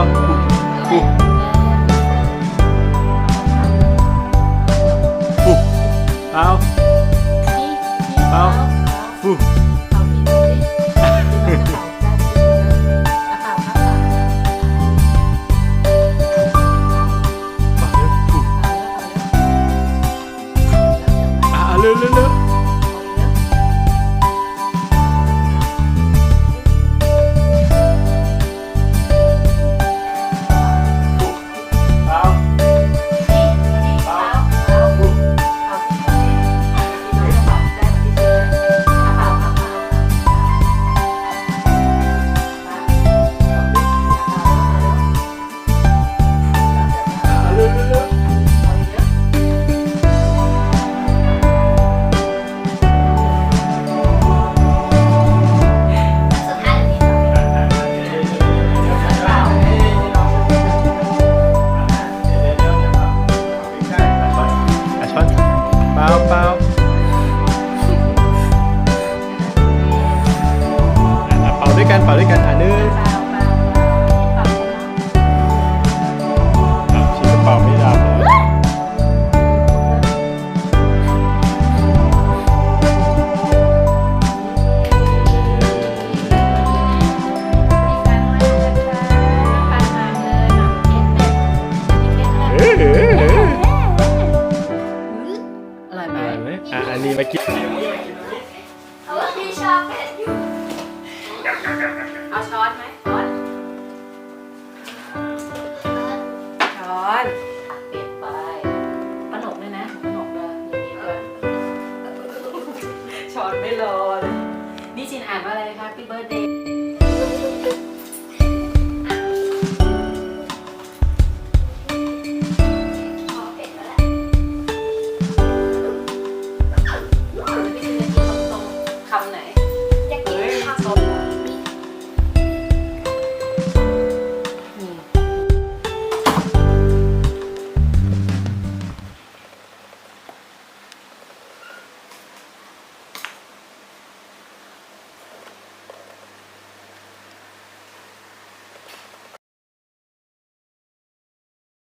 Au. Au. Au. Au. ด้วยกันเป่าด้วยกันอ่าหนึกครับชิ้นกระเป๋าไม่ดับเลยอร่อยไหมอันนี้มากิน I will be shocked. สินอ่านว่าอะไรคะพี่เบิร์ดเดย์